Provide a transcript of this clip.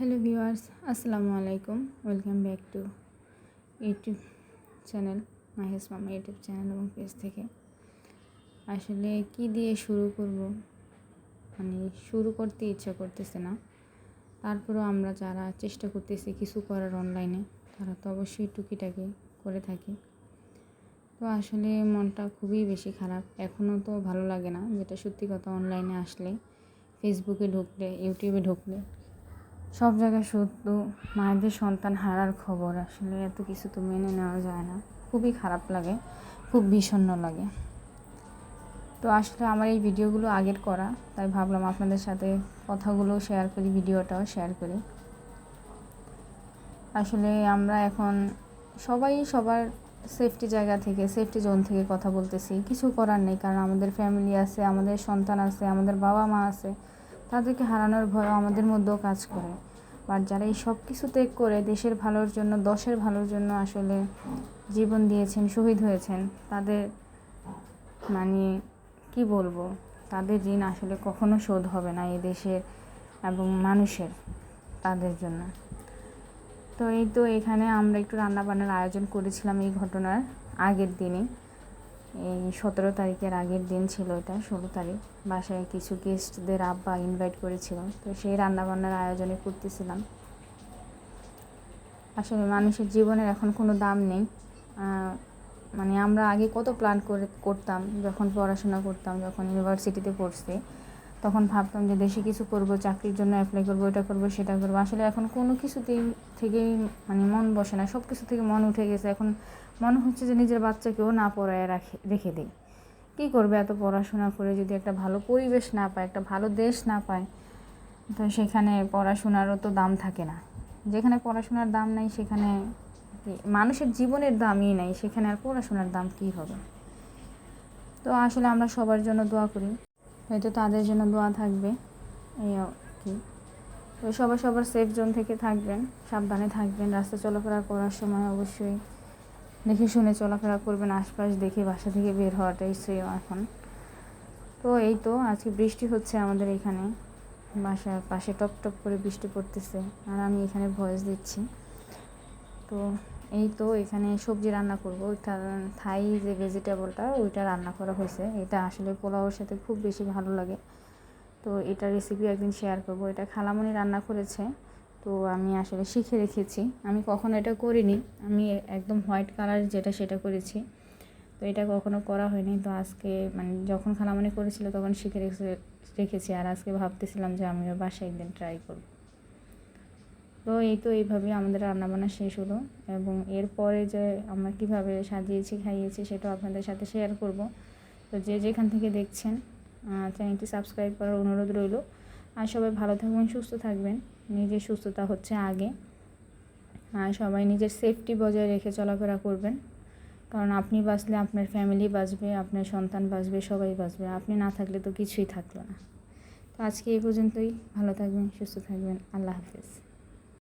Hello viewers, আসসালামু আলাইকুম। Welcome back to YouTube channel Mahesh Mama YouTube channel এবং page থেকে। আসলে কি দিয়ে শুরু করব? মানে শুরু করতে ইচ্ছা করতেছে না। তারপরেও আমরা যারা চেষ্টা করতেছি কিছু করার অনলাইনে তারা তো অবশ্যই টুকিটাকি করে থাকি। তো আসলে মনটা খুবই বেশি খারাপ। এখনও তো ভালো লাগে না, যেটা সত্যি কথা অনলাইনে আসলে ফেসবুকে ঢুকলে ইউটিউবে ঢুকলে সব জায়গায় শুধু মায়েদের সন্তান হারার খবর, আসলে এত কিছু তো মেনে নেওয়া যায় না। খুবই খারাপ লাগে, খুব বিষণ্ণ লাগে। তো আসলে আমার এই ভিডিওগুলো আগের করা, তাই ভাবলাম আপনাদের সাথে কথাগুলো শেয়ার করি, ভিডিওটাও শেয়ার করি। আসলে আমরা এখন সবাই সবার সেফটি জায়গা থেকে সেফটি জোন থেকে কথা বলতেছি। কিছু করার নেই, কারণ আমাদের ফ্যামিলি আছে, আমাদের সন্তান আছে, আমাদের বাবা মা আছে। তাদেরকে হারানোর ভয় আমাদের মধ্যেও কাজ করে। বাট যারা এই সব কিছু ত্যাগ করে দেশের ভালোর জন্য, দশের ভালোর জন্য আসলে জীবন দিয়েছেন, শহীদ হয়েছেন, তাদের মানে কি বলব? তাদের ঋণ আসলে কখনো শোধ হবে না এই দেশের এবং মানুষের, তাদের জন্য। তো এই তো এখানে আমরা একটু রান্নাবান্নার আয়োজন করেছিলাম এই ঘটনার আগের দিনে এই সতেরো তারিখের আগের দিন ছিল এটা, ষোলো তারিখ। বাসায় কিছু গেস্টদের আব্বা ইনভাইট করেছিল, তো সেই রান্নাবান্নার আয়োজনে করতেছিলাম আসলে মানুষের জীবনের এখন কোনো দাম নেই। মানে আমরা আগে কত প্ল্যান করে করতাম, যখন পড়াশোনা করতাম, যখন ইউনিভার্সিটিতে পড়ছি। তখন ভাবতাম যে দেশে কিছু করব, চাকরির জন্য অ্যাপ্লাই করব এটা করব, সেটা করব। আসলে এখন কোনো কিছুতেই থেকেই মানে মন বসে না সব কিছু থেকে মন উঠে গেছে। এখন মনে হচ্ছে যে নিজের বাচ্চাকেও না পড়ায় রাখে, রেখে দিই। কী করবে এত পড়াশোনা করে যদি একটা ভালো পরিবেশ না পায়, একটা ভালো দেশ না পায়? তো সেখানে পড়াশোনারও তো দাম থাকে না। যেখানে পড়াশোনার দাম নাই, সেখানে মানুষের জীবনের দামই নাই, সেখানে আর পড়াশোনার দাম কী হবে? তো আসলে আমরা সবার জন্য দোয়া করি। হয়তো তাদের জন্য দোয়া থাকবে। এই আর কি। তো সবার সবার সেফ জোন থেকে থাকবেন, সাবধানে থাকবেন। রাস্তা চলাফেরা করার সময় অবশ্যই দেখে শুনে চলাফেরা করবেন। আশপাশ দেখে বাসা থেকে বের হওয়াটাই শ্রেয় এখন। তো এই তো, আজকে বৃষ্টি হচ্ছে আমাদের এখানে। বাসার পাশে টপ টপ করে বৃষ্টি পড়তেছে। আর আমি এখানে ভয়েস দিচ্ছি। তো এই তো এখানে সবজি রান্না করব। ওইটা, থাই যে ভেজিটেবলটা ওইটা রান্না করা হয়েছে। এটা আসলে পোলাওর সাথে খুব বেশি ভালো লাগে। তো এটা রেসিপি একদিন শেয়ার করব। এটা খালামণি রান্না করেছে। তো আমি আসলে শিখে রেখেছি। আমি কখনো এটা করিনি। আমি একদম হোয়াইট কালার যেটা সেটা করেছি। তো এটা কখনো করা হয়নি। তো আজকে মানে যখন খালামণি করেছিল তখন শিখে রেখে রেখেছি। আর আজকে ভাবতেছিলাম যে আমিও বাসায় একদিন ট্রাই করব। তো এই তো এইভাবে আমাদের রান্নাবান্না শেষ হলো এবং এরপরে যে আমরা কীভাবে সাজিয়েছি, খাইয়েছি সেটাও আপনাদের সাথে শেয়ার করব। তো যে যেখান থেকে দেখছেন চ্যানেলটি সাবস্ক্রাইব করার অনুরোধ রইল। আর সবাই ভালো থাকবেন, সুস্থ থাকবেন। নিজের সুস্থতা হচ্ছে আগে। আর সবাই নিজের সেফটি বজায় রেখে চলাফেরা করবেন। কারণ আপনি বাঁচলে আপনার ফ্যামিলি বাঁচবে, আপনার সন্তান বাঁচবে, সবাই বাঁচবে। আপনি না থাকলে তো কিছুই থাকল না। তো আজকে এই পর্যন্তই। ভালো থাকবেন, সুস্থ থাকবেন। আল্লাহ হাফেজ।